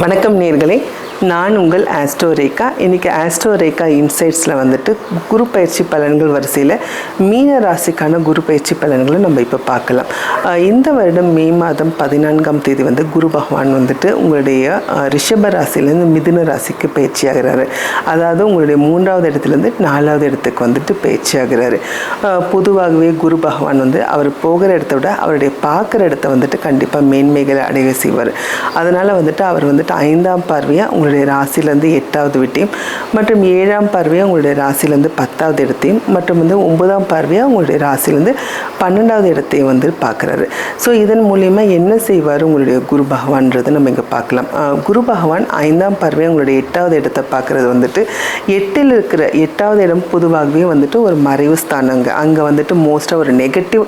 வணக்கம் நேர்களே. நான் உங்கள் ஆஸ்டோரேக்கா இன்றைக்கி ஆஸ்டோரேக்கா இன்சைட்ஸில் வந்துட்டு குரு பயிற்சி பலன்கள் வரிசையில் மீன ராசிக்கான குரு பயிற்சி பலன்களை நம்ம இப்போ பார்க்கலாம். இந்த வருடம் மே மாதம் பதினான்காம் தேதி வந்து குரு பகவான் வந்துட்டு உங்களுடைய ரிஷப ராசிலேருந்து மிதுன ராசிக்கு பயிற்சி ஆகிறாரு அதாவது உங்களுடைய மூன்றாவது இடத்துலேருந்து நாலாவது இடத்துக்கு வந்துட்டு பயிற்சி ஆகிறாரு பொதுவாகவே குரு பகவான் வந்து அவர் போகிற இடத்த விட அவருடைய பார்க்குற இடத்த வந்துட்டு கண்டிப்பாக மேன்மைகளை அடைய செய்வார். அதனால் வந்துட்டு அவர் வந்துட்டு ஐந்தாம் பார்வையாக உங்களுடைய ராசிலேருந்து எட்டாவது வீட்டையும் மற்றும் ஏழாம் பார்வையாக உங்களுடைய ராசிலேருந்து பத்தாவது இடத்தையும் மற்றும் வந்து ஒன்பதாம் பார்வையாக உங்களுடைய ராசிலேருந்து பன்னெண்டாவது இடத்தையும் வந்து பார்க்குறாரு. ஸோ இதன் மூலிமா என்ன செய்வார் உங்களுடைய குரு பகவான்றது நம்ம இங்கே பார்க்கலாம். குரு பகவான் ஐந்தாம் பார்வையாக உங்களுடைய எட்டாவது இடத்தை பார்க்குறது வந்துட்டு எட்டில் இருக்கிற எட்டாவது இடம் பொதுவாகவே வந்துட்டு ஒரு மறைவு ஸ்தானங்க. அங்கே வந்துட்டு மோஸ்ட்டாக ஒரு நெகட்டிவ்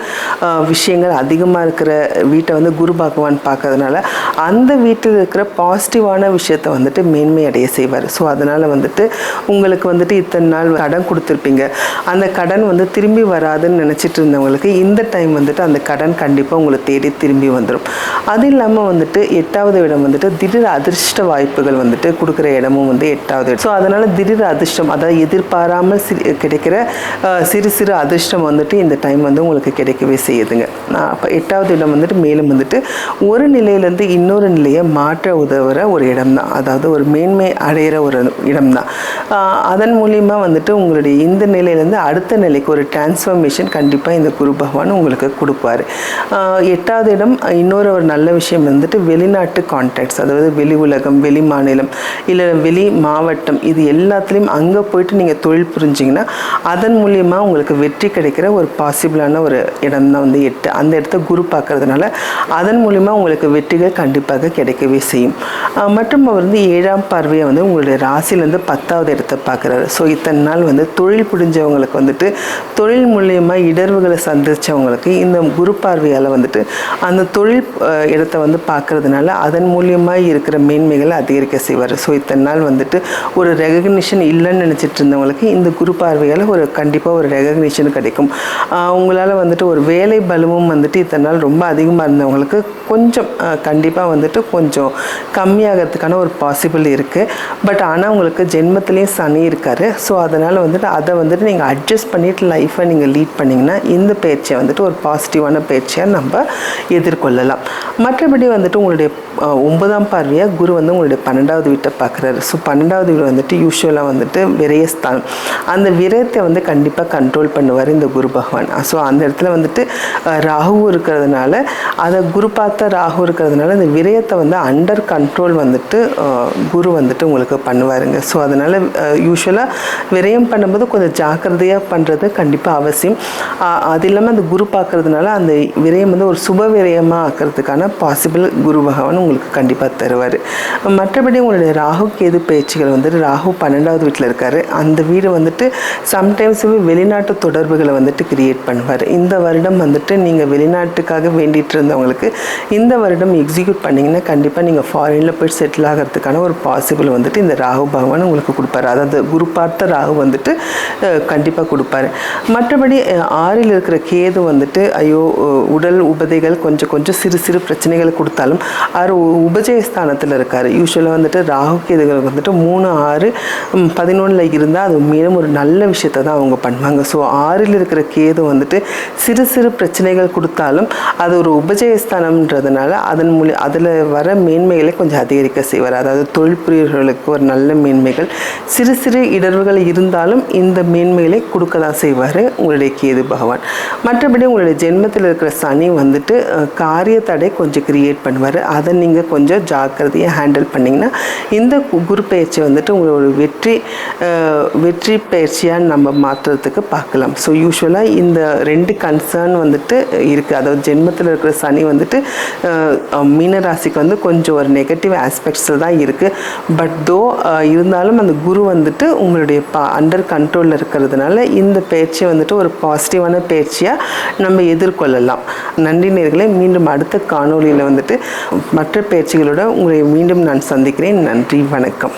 விஷயங்கள் அதிகமாக இருக்கிற வீட்டை வந்து குரு பகவான் பார்க்கறதுனால அந்த வீட்டில் இருக்கிற பாசிட்டிவான விஷயத்தை வந்துட்டு மேன்மை அடைய செய்வார். ஸோ அதனால் வந்துட்டு உங்களுக்கு வந்துட்டு இத்தனை நாள் கடன் கொடுத்துருப்பீங்க. அந்த கடன் வந்து திரும்பி வராதுன்னு நினச்சிட்டு இருந்தவங்களுக்கு இந்த டைம் வந்துட்டு அந்த கடன் கண்டிப்பாக உங்களை தேடி திரும்பி வந்துடும் அது இல்லாமல் வந்துட்டு எட்டாவது இடம் வந்துட்டு திடீர் அதிர்ஷ்ட வாய்ப்புகள் வந்துட்டு கொடுக்குற இடமும் வந்து எட்டாவது இடம். ஸோ அதனால் திடீர் அதிர்ஷ்டம் அதாவது எதிர்பாராமல் கிடைக்கிற சிறு சிறு அதிர்ஷ்டம் வந்துட்டு இந்த டைம் வந்து உங்களுக்கு கிடைக்கவே செய்யுதுங்க. அப்போ எட்டாவது இடம் வந்துட்டு மேலும் வந்துட்டு ஒரு நிலையிலேருந்து இன்னொரு நிலையை மாற்ற உதவுற ஒரு இடம் தான் அதாவது ஒரு மேன்மை அடையிற ஒரு இடம் தான் அதன் மூலிமா வந்துட்டு உங்களுடைய இந்த நிலையிலேருந்து அடுத்த நிலைக்கு ஒரு டிரான்ஸ்ஃபர்மேஷன் கண்டிப்பாக இந்த குரு பகவான் உங்களுக்கு கொடுப்பாரு. எட்டாவது இடம் இன்னொரு ஒரு நல்ல விஷயம் வந்துட்டு வெளிநாட்டு கான்டாக்ட்ஸ் அதாவது வெளி உலகம் வெளி மாநிலம் இல்லை வெளி மாவட்டம் இது எல்லாத்துலேயும் அங்கே போயிட்டு நீங்கள் தொழில் புரிஞ்சிங்கன்னா அதன் மூலியமா உங்களுக்கு வெற்றி கிடைக்கிற ஒரு பாசிபிளான ஒரு இடம் தான் வந்து எட்டு. அந்த இடத்த குரு பார்க்கறதுனால அதன் மூலிமா உங்களுக்கு வெற்றிகள் கண்டிப்பாக கிடைக்கவே செய்யும். மற்றும் அவர் வந்து ஏழாம் பார்வையை வந்து உங்களுடைய ராசியிலேருந்து பத்தாவது இடத்தை பார்க்குறாரு. ஸோ இத்தனை நாள் வந்து தொழில் புரிஞ்சவங்களுக்கு வந்துட்டு தொழில் மூலியமாக இடர்வுகளை சந்தித்தவங்களுக்கு இந்த குரு பார்வையால் வந்துட்டு அந்த தொழில் இடத்த வந்து பார்க்கறதுனால அதன் மூலியமாக இருக்கிற மேன்மைகளை அதிகரிக்க செய்வார். ஸோ இத்தனை நாள் வந்துட்டு ஒரு ரெகக்னிஷன் இல்லைன்னு நினச்சிட்டு இருந்தவங்களுக்கு இந்த குரு பார்வையால் ஒரு கண்டிப்பாக ஒரு ரெகக்னிஷன் கிடைக்கும். உங்களால் வந்துட்டு ஒரு வேலை பலமும் வந்துட்டு இத்தனை நாள் ரொம்ப அதிகமாக இருந்தவங்களுக்கு கொஞ்சம் கண்டிப்பாக வந்துட்டு கொஞ்சம் கம்மியாகிறதுக்கான ஒரு பாசிபிள் இருக்குது பட் ஆனால் உங்களுக்கு ஜென்மத்துலேயும் சனி இருக்கார். ஸோ அதனால் வந்துட்டு அதை வந்துட்டு நீங்கள் அட்ஜஸ்ட் பண்ணிட்டு லைஃப்பை நீங்கள் லீட் பண்ணிங்கன்னா இந்த பயிற்சியை வந்துட்டு ஒரு பாசிட்டிவான பயிற்சியாக நம்ம எதிர்கொள்ளலாம். மற்றபடி வந்துட்டு உங்களுடைய ஒன்பதாம் பார்வையாக குரு வந்து உங்களுடைய பன்னெண்டாவது வீட்டை பார்க்குறாரு. ஸோ பன்னெண்டாவது வீடு வந்துட்டு யூஸ்வலாக வந்துட்டு விரயஸ்தானம் அந்த விரயத்தை வந்து கண்டிப்பாக கண்ட்ரோல் பண்ணுவார் இந்த குரு பகவான். ஸோ அந்த இடத்துல வந்துட்டு ராகுவும் ராகு இருக்கிறதுனால அதை குரு பார்த்த ராகு இருக்கிறதுனால அந்த விரயத்தை வந்து அண்டர் கண்ட்ரோல் வந்துட்டு குரு வந்துட்டு உங்களுக்கு பண்ணுவாருங்க. ஸோ அதனால் யூஸ்வலாக விரயம் பண்ணும்போது கொஞ்சம் ஜாக்கிரதையாக பண்ணுறது கண்டிப்பாக அவசியம். அது இல்லாமல் அந்த குரு பார்க்கறதுனால அந்த விரயம் வந்து ஒரு சுப விரயமாக ஆக்கிறதுக்கான பாசிபிள் குரு பகவான் உங்களுக்கு கண்டிப்பாக தருவார். மற்றபடி உங்களுடைய ராகு கேது பேச்சுகள் வந்துட்டு ராகு பன்னெண்டாவது வீட்டில் இருக்காரு. அந்த வீடு வந்துட்டு சம்டைம்ஸ் வெளிநாட்டு தொடர்புகளை வந்துட்டு கிரியேட் பண்ணுவார். இந்த வருடம் வந்துட்டு நீங்கள் வெளிநாட்டுக்காக வேண்டிட்டு இருந்தவங்களுக்கு இந்த வருடம் எக்ஸிக்யூட் பண்ணிங்கன்னா கண்டிப்பாக நீங்கள் ஃபாரினில் போய் செட்டில் ஆகிறதுக்கான ஒரு பாசிபிள் வந்துட்டு இந்த ராகு பகவான் உங்களுக்கு கொடுப்பாரு. அதாவது குரு பார்த்த ராகு வந்துட்டு கண்டிப்பாக கொடுப்பாரு. மற்றபடி ஆறில் இருக்கிற கேது வந்துட்டு ஐயோ உடல் உபதைகள் கொஞ்சம் கொஞ்சம் சிறு சிறு பிரச்சனைகள் கொடுத்தாலும் ஆறு உபஜய ஸ்தானத்தில் இருக்கார். யூஸ்வலாக வந்துட்டு ராகு கேதுகள் வந்துட்டு மூணு ஆறு பதினொன்றில் இருந்தால் அது மேலும் ஒரு நல்ல விஷயத்தை தான் அவங்க பண்ணுவாங்க. ஸோ ஆறில் இருக்கிற கேது வந்துட்டு சிறு சிறு பிரச்சனைகள் கொடுத்தாலும் அது ஒரு உபஜயஸ்தானம்ன்றதுனால அதன் மூலி அதில் வர மேன்மைகளை கொஞ்சம் அதிகரிக்க செய்வார். அதாவது தொழில் புரியர்களுக்கு ஒரு நல்ல மேன்மைகள். சிறு சிறு இடர்வுகள் இருந்தாலும் இந்த மேன்மைகளை கொடுக்க தான் செய்வார் உங்களுடைய கேது பகவான். மற்றபடி உங்களுடைய ஜென்மத்தில் இருக்கிற சனி வந்துட்டு காரிய தடை கொஞ்சம் கிரியேட் பண்ணுவார். அதை நீங்கள் கொஞ்சம் ஜாக்கிரதையாக ஹேண்டில் பண்ணிங்கன்னா இந்த குரு பயிற்சி வந்துட்டு உங்களோட வெற்றி வெற்றி பயிற்சியாக நம்ம மாற்றுறதுக்கு பார்க்கலாம். ஸோ யூஸ்வலாக இந்த ரெண்டு கன்சர்ன் வந்துட்டு இருக்குது அதாவது ஜென்மத்தில் இருக்கிற சனி வந்துட்டு மீனராசிக்கு வந்து கொஞ்சம் ஒரு நெகட்டிவ் ஆஸ்பெக்ட்ஸில் தான் இருக்குது பட் தோ uh, இருந்தாலும் அந்த குரு வந்துட்டு உங்களுடைய பா அண்டர் கண்ட்ரோலில் இருக்கிறதுனால இந்த பயிற்சியை வந்துட்டு ஒரு பாசிட்டிவான பயிற்சியாக நம்ம எதிர்கொள்ளலாம். நன்றி நேர்களை மீண்டும் அடுத்த காணொளியில் வந்துட்டு மற்ற பயிற்சிகளோட உங்களை மீண்டும் நான் சந்திக்கிறேன். நன்றி வணக்கம்.